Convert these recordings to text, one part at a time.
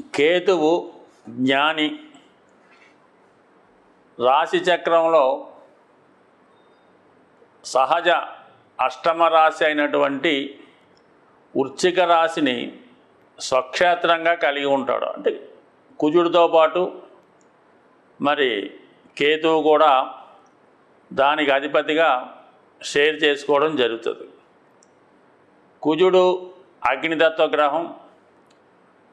కేతువు జ్ఞాని. రాశిచక్రంలో సహజ అష్టమ రాశి అయినటువంటి వృశ్చిక రాశిని స్వక్షేత్రంగా కలిగి ఉంటాడు. అంటే కుజుడితో పాటు మరి కేతువు కూడా దానికి అధిపతిగా షేర్ చేసుకోవడం జరుగుతుంది. కుజుడు అగ్నితత్వ గ్రహం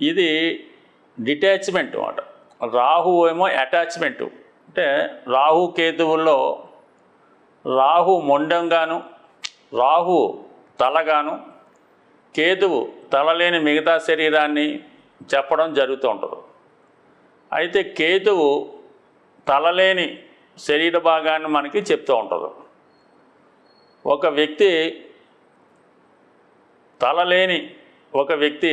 ఇది డిటాచ్మెంట్ అన్నమాట. రాహు ఏమో అటాచ్మెంటు. అంటే రాహు కేతువుల్లో రాహు మొండంగాను రాహు తలగాను కేతువు తలలేని మిగతా శరీరాన్ని చెప్పడం జరుగుతూ ఉంటుంది. అయితే కేతువు తలలేని శరీర భాగాన్ని మనకి చెప్తూ ఉంటుంది. ఒక వ్యక్తి తలలేని ఒక వ్యక్తి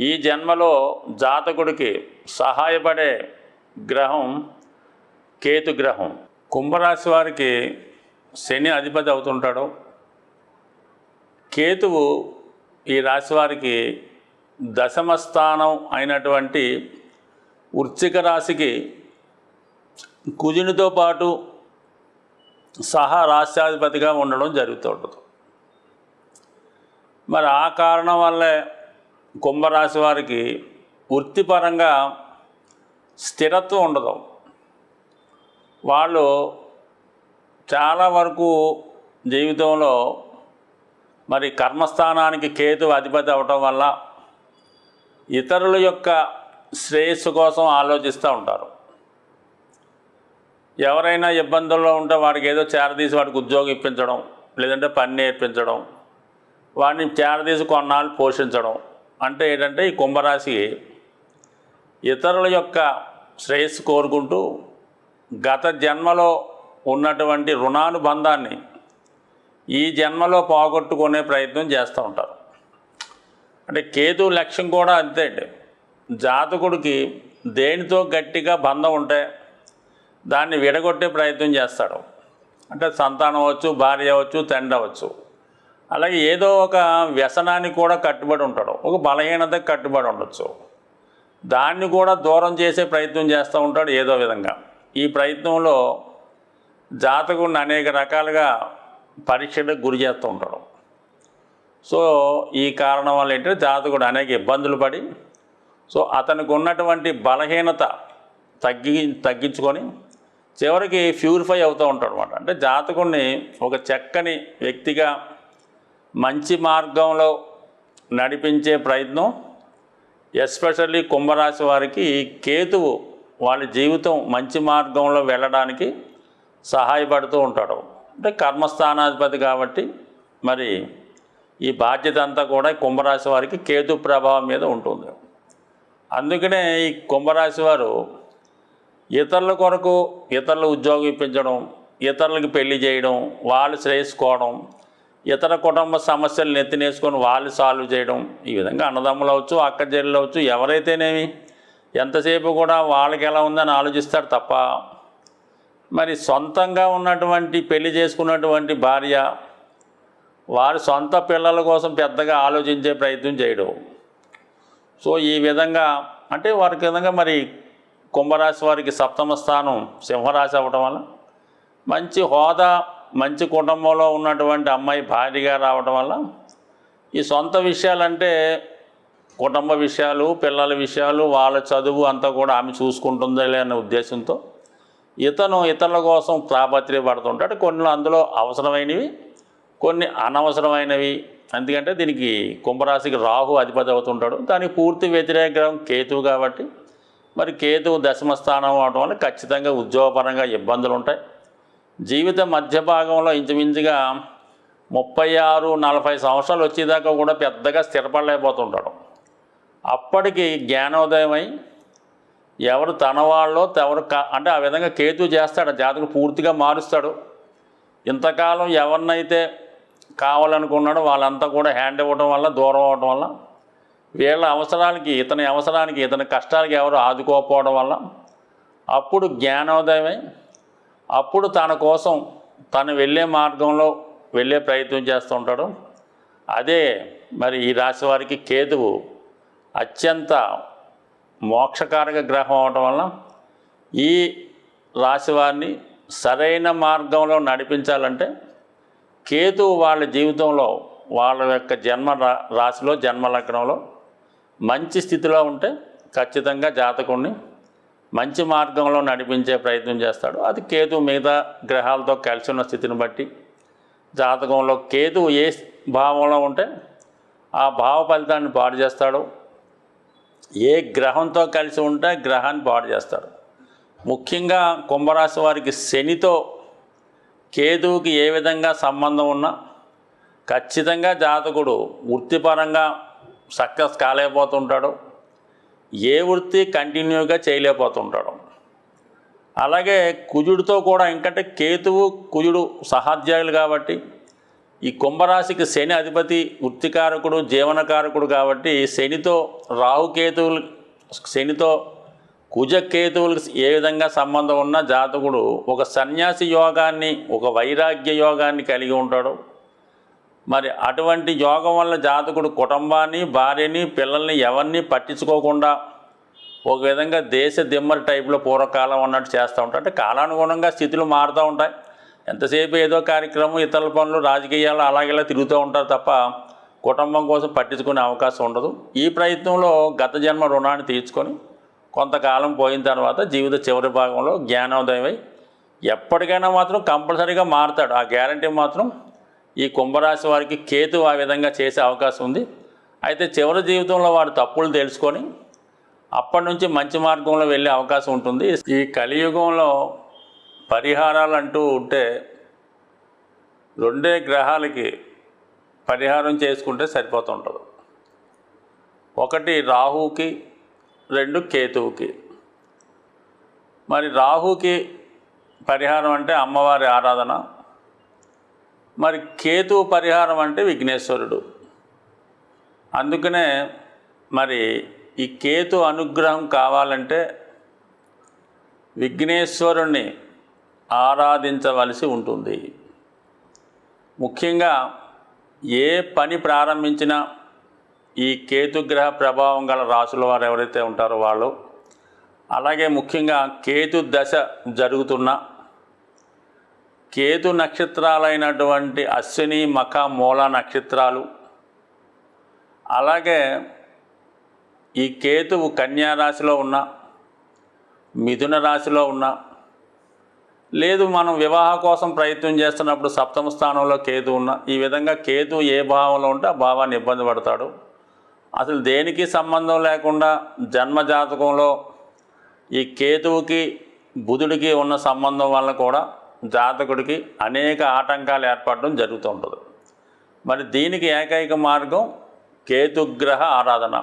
ఈ జన్మలో జాతకుడికి సహాయపడే గ్రహం కేతు గ్రహం. కుంభరాశి వారికి శని అధిపతి అవుతుంటాడు. కేతువు ఈ రాశి వారికి దశమ స్థానం అయినటువంటి వృశ్చిక రాశికి కుజునితో పాటు సహా రాష్ట్రాధిపతిగా ఉండడం జరుగుతుంటుంది. మరి ఆ కారణం వల్లే కుంభరాశి వారికి వృత్తిపరంగా స్థిరత్వం ఉండదు. వాళ్ళు చాలా వరకు జీవితంలో మరి కర్మస్థానానికి కేతు అధిపతి అవటం వల్ల ఇతరుల యొక్క శ్రేయస్సు కోసం ఆలోచిస్తూ ఉంటారు. ఎవరైనా ఇబ్బందుల్లో ఉంటే వాడికి ఏదో చేరదీసి వాడికి ఉద్యోగం ఇప్పించడం లేదంటే పని నేర్పించడం వాడిని చేరదీసి కొన్నాళ్ళు పోషించడం అంటే ఏంటంటే ఈ కుంభరాశి ఇతరుల యొక్క శ్రేయస్సు కోరుకుంటూ గత జన్మలో ఉన్నటువంటి రుణానుబంధాన్ని ఈ జన్మలో పోగొట్టుకునే ప్రయత్నం చేస్తూ ఉంటారు. అంటే కేతు లక్ష్యం కూడా అంతే అండి. జాతకుడికి దేనితో గట్టిగా బంధం ఉంటే దాన్ని విడగొట్టే ప్రయత్నం చేస్తాడు. అంటే సంతానం అవ్వచ్చు భార్య అవ్వచ్చు తండ్రి అవ్వచ్చు. అలాగే ఏదో ఒక వ్యసనానికి కూడా కట్టుబడి ఉంటాడు. ఒక బలహీనతకు కట్టుబడి ఉండొచ్చు. దాన్ని కూడా దూరం చేసే ప్రయత్నం చేస్తూ ఉంటాడు ఏదో విధంగా. ఈ ప్రయత్నంలో జాతకుడిని అనేక రకాలుగా పరీక్షలకు గురి చేస్తూ ఉంటాడు. సో ఈ కారణం వల్ల ఏంటంటే జాతకుడు అనేక ఇబ్బందులు పడి సో అతనికి ఉన్నటువంటి బలహీనత తగ్గి తగ్గించుకొని చివరికి ప్యూరిఫై అవుతూ ఉంటాడు అనమాట అంటే జాతకుడిని ఒక చక్కని వ్యక్తిగా మంచి మార్గంలో నడిపించే ప్రయత్నం ఎస్పెషల్లీ కుంభరాశి వారికి కేతువు వాళ్ళ జీవితం మంచి మార్గంలో వెళ్ళడానికి సహాయపడుతూ ఉంటాడు. అంటే కర్మస్థానాధిపతి కాబట్టి మరి ఈ బాధ్యత అంతా కూడా కుంభరాశి వారికి కేతు ప్రభావం మీద ఉంటుంది. అందుకనే ఈ కుంభరాశి వారు ఇతరుల కొరకు ఇతరుల ఉద్యోగం ఇప్పించడం ఇతరులకి పెళ్ళి చేయడం వాళ్ళు శ్రేయస్కోవడం ఇతర కుటుంబ సమస్యలు నెత్తినేసుకొని వాళ్ళు సాల్వ్ చేయడం ఈ విధంగా అన్నదమ్ములు అవచ్చు అక్క చెల్లెలు అవచ్చు ఎవరైతేనేమి ఎంతసేపు కూడా వాళ్ళకి ఎలా ఉందని ఆలోచిస్తారు తప్ప మరి సొంతంగా ఉన్నటువంటి పెళ్ళి చేసుకున్నటువంటి భార్య వారి సొంత పిల్లల కోసం పెద్దగా ఆలోచించే ప్రయత్నం చేయడం. సో ఈ విధంగా అంటే వారికి విధంగా మరి కుంభరాశి వారికి సప్తమ స్థానం సింహరాశి అవ్వడం వల్ల మంచి హోదా మంచి కుటుంబంలో ఉన్నటువంటి అమ్మాయి భార్యగా రావడం వల్ల ఈ సొంత విషయాలంటే కుటుంబ విషయాలు పిల్లల విషయాలు వాళ్ళ చదువు అంతా కూడా ఆమె చూసుకుంటుందిలే అనే ఉద్దేశంతో ఇతను ఇతరుల కోసం తాపత్రయపడుతుంటాడు కొన్ని అందులో అవసరమైనవి కొన్ని అనవసరమైనవి. ఎందుకంటే దీనికి కుంభరాశికి రాహు అధిపతి అవుతుంటాడు. దానికి పూర్తి వ్యతిరేక గ్రహం కేతువు కాబట్టి మరి కేతువు దశమ స్థానం అవడం వల్ల ఖచ్చితంగా ఉద్యోగపరంగా ఇబ్బందులు ఉంటాయి జీవిత మధ్య భాగంలో ఇంచుమించుగా ముప్పై ఆరు నలభై సంవత్సరాలు వచ్చేదాకా కూడా పెద్దగా స్థిరపడలేకపోతుంటాడు. అప్పటికి జ్ఞానోదయమై ఎవరు తన వాళ్ళో ఎవరు కా- అంటే ఆ విధంగా కేతు చేస్తాడు జాతకు పూర్తిగా మారుస్తాడు. ఇంతకాలం ఎవరినైతే కావాలనుకున్నాడో వాళ్ళంతా కూడా హ్యాండ్ ఇవ్వడం వల్ల దూరం అవ్వడం వల్ల వీళ్ళ అవసరాలకి ఇతని అవసరానికి ఇతని కష్టాలకి ఎవరు ఆదుకోకపోవడం వల్ల అప్పుడు జ్ఞానోదయమై అప్పుడు తన కోసం తను వెళ్ళే మార్గంలో వెళ్ళే ప్రయత్నం చేస్తూ ఉంటాడు. అదే మరి ఈ రాశి వారికి కేతువు అత్యంత మోక్షకారక గ్రహం అవడం వల్ల ఈ రాశి వారిని సరైన మార్గంలో నడిపించాలంటే కేతువు వాళ్ళ జీవితంలో వాళ్ళ యొక్క జన్మ రా- రాశిలో జన్మ లగ్నంలో మంచి స్థితిలో ఉంటే ఖచ్చితంగా జాతకుణ్ణి మంచి మార్గంలో నడిపించే ప్రయత్నం చేస్తాడు. అది కేతు మిగతా గ్రహాలతో కలిసి ఉన్న స్థితిని బట్టి జాతకంలో కేతు ఏ భావంలో ఉంటే ఆ భావ ఫలితాన్ని పాడు చేస్తాడు. ఏ గ్రహంతో కలిసి ఉంటే గ్రహాన్ని పాడు చేస్తాడు. ముఖ్యంగా కుంభరాశి వారికి శనితో కేతువుకి ఏ విధంగా సంబంధం ఉన్నా ఖచ్చితంగా జాతకుడు వృత్తిపరంగా సక్సెస్ కాలేకపోతుంటాడు. ఏ వృత్తి కంటిన్యూగా చేయలేకపోతుంటాడు. అలాగే కుజుడితో కూడా ఇంకంటే కేతువు కుజుడు సహాధ్యాయులు కాబట్టి ఈ కుంభరాశికి శని అధిపతి వృత్తికారకుడు జీవనకారకుడు కాబట్టి శనితో రాహుకేతువులు శనితో కుజకేతువులకు ఏ విధంగా సంబంధం ఉన్న జాతకుడు ఒక సన్యాసి యోగాన్ని ఒక వైరాగ్య యోగాన్ని కలిగి ఉంటాడు. మరి అటువంటి యోగం వల్ల జాతకుడు కుటుంబాన్ని భార్యని పిల్లల్ని ఎవరిని పట్టించుకోకుండా ఒక విధంగా దేశ దిమ్మరి టైప్లో పూర్వకాలం ఉన్నట్టు చేస్తూ ఉంటాడు. అంటే కాలానుగుణంగా స్థితులు మారుతూ ఉంటాయి. ఎంతసేపు ఏదో కార్యక్రమం ఇతరుల పనులు రాజకీయాలు అలాగేలా తిరుగుతూ ఉంటారు తప్ప కుటుంబం కోసం పట్టించుకునే అవకాశం ఉండదు. ఈ ప్రయత్నంలో గత జన్మ రుణాన్ని తీర్చుకొని కొంతకాలం పోయిన తర్వాత జీవిత చివరి భాగంలో జ్ఞానోదయమై ఎప్పటికైనా మాత్రం కంపల్సరీగా మారుతాడు. ఆ గ్యారంటీ మాత్రం ఈ కుంభరాశి వారికి కేతు ఆ విధంగా చేసే అవకాశం ఉంది. అయితే చివరి జీవితంలో వారు తప్పులు తెలుసుకొని అప్పటి నుంచి మంచి మార్గంలో వెళ్ళే అవకాశం ఉంటుంది. ఈ కలియుగంలో పరిహారాలు అంటూ ఉంటే రెండే గ్రహాలకి పరిహారం చేసుకుంటే సరిపోతుంటుంది. ఒకటి రాహుకి రెండు కేతువుకి. మరి రాహుకి పరిహారం అంటే అమ్మవారి ఆరాధన మరి కేతు పరిహారం అంటే విఘ్నేశ్వరుడు. అందుకనే మరి ఈ కేతు అనుగ్రహం కావాలంటే విఘ్నేశ్వరుణ్ణి ఆరాధించవలసి ఉంటుంది. ముఖ్యంగా ఏ పని ప్రారంభించినా ఈ కేతుగ్రహ ప్రభావం గల రాసుల వారు ఎవరైతే ఉంటారో వాళ్ళు అలాగే ముఖ్యంగా కేతు దశ జరుగుతున్న కేతు నక్షత్రాలైనటువంటి అశ్విని మఖ మూల నక్షత్రాలు. అలాగే ఈ కేతువు కన్యా రాశిలో ఉన్న మిథున రాశిలో ఉన్న లేదు మనం వివాహ కోసం ప్రయత్నం చేస్తున్నప్పుడు సప్తమ స్థానంలో కేతు ఉన్న ఈ విధంగా కేతు ఏ భావంలో ఉంటే ఆ భావాన్ని ఇబ్బంది పడతాడు. అసలు దేనికి సంబంధం లేకుండా జన్మ జాతకంలో ఈ కేతువుకి బుధుడికి ఉన్న సంబంధం వల్ల కూడా జాతకుడికి అనేక ఆటంకాలు ఏర్పడడం జరుగుతూ ఉంటుంది. మరి దీనికి ఏకైక మార్గం కేతుగ్రహ ఆరాధన.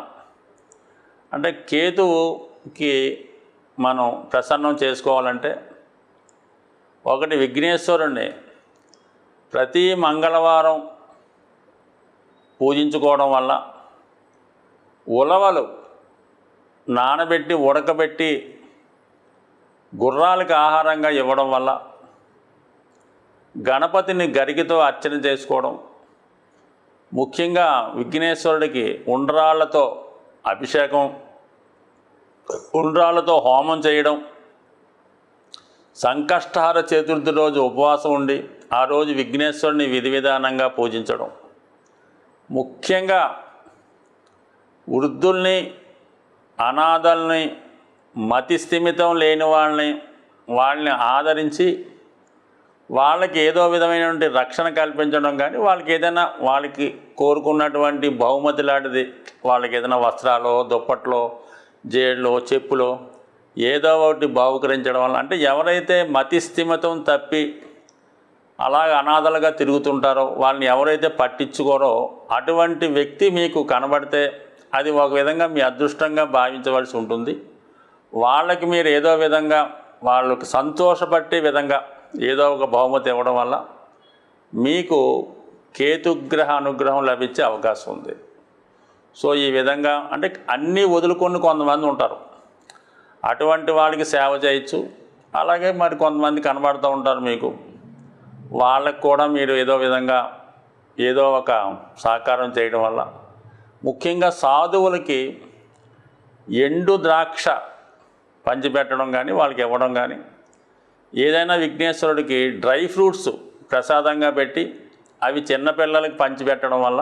అంటే కేతువుకి మనం ప్రసన్నం చేసుకోవాలంటే ఒకటి విఘ్నేశ్వరుణ్ణి ప్రతి మంగళవారం పూజించుకోవడం వల్ల ఉలవలు నానబెట్టి ఉడకబెట్టి గుర్రాలకు ఆహారంగా ఇవ్వడం వల్ల గణపతిని గరికితో అర్చన చేసుకోవడం ముఖ్యంగా విఘ్నేశ్వరుడికి ఉండ్రాళ్ళతో అభిషేకం ఉండ్రాళ్ళతో హోమం చేయడం సంకష్టహార చతుర్థి రోజు ఉపవాసం ఉండి ఆ రోజు విఘ్నేశ్వరుని విధి విధానంగా పూజించడం. ముఖ్యంగా వృద్ధుల్ని అనాథల్ని మతి స్థిమితం లేని వాళ్ళని వాళ్ళని ఆదరించి వాళ్ళకి ఏదో విధమైనటువంటి రక్షణ కల్పించడం కానీ వాళ్ళకి ఏదైనా వాళ్ళకి కోరుకున్నటువంటి బహుమతి లాంటిది వాళ్ళకి ఏదైనా వస్త్రాలు దుప్పట్లో జేళ్ళు చెప్పులు ఏదో ఒకటి బాహుకరించడం వల్ల అంటే ఎవరైతే మతిస్థిమతం తప్పి అలాగ అనాథలుగా తిరుగుతుంటారో వాళ్ళని ఎవరైతే పట్టించుకోరో అటువంటి వ్యక్తి మీకు కనబడితే అది ఒక విధంగా మీ అదృష్టంగా భావించవలసి ఉంటుంది. వాళ్ళకి మీరు ఏదో విధంగా వాళ్ళకి సంతోషపట్టే విధంగా ఏదో ఒక బహుమతి ఇవ్వడం వల్ల మీకు కేతుగ్రహ అనుగ్రహం లభించే అవకాశం ఉంది. సో ఈ విధంగా అంటే అన్నీ వదులుకొని కొంతమంది ఉంటారు. అటువంటి వాళ్ళకి సేవ చేయొచ్చు. అలాగే మరి కొంతమంది కనబడుతూ ఉంటారు మీకు. వాళ్ళకు కూడా మీరు ఏదో విధంగా ఏదో ఒక సహకారం చేయడం వల్ల ముఖ్యంగా సాధువులకి ఎండు ద్రాక్ష పంచిపెట్టడం కానీ వాళ్ళకి ఇవ్వడం కానీ ఏదైనా విఘ్నేశ్వరుడికి డ్రై ఫ్రూట్స్ ప్రసాదంగా పెట్టి అవి చిన్నపిల్లలకి పంచిపెట్టడం వల్ల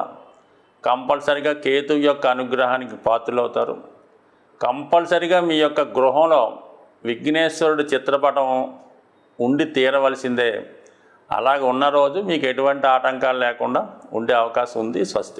కంపల్సరిగా కేతు యొక్క అనుగ్రహానికి పాత్రలవుతారు. కంపల్సరిగా మీ యొక్క గృహంలో విఘ్నేశ్వరుడి చిత్రపటం ఉండి తీరవలసిందే. అలాగ ఉన్న రోజు మీకు ఎటువంటి ఆటంకాలు లేకుండా ఉండే అవకాశం ఉంది స్వస్తి.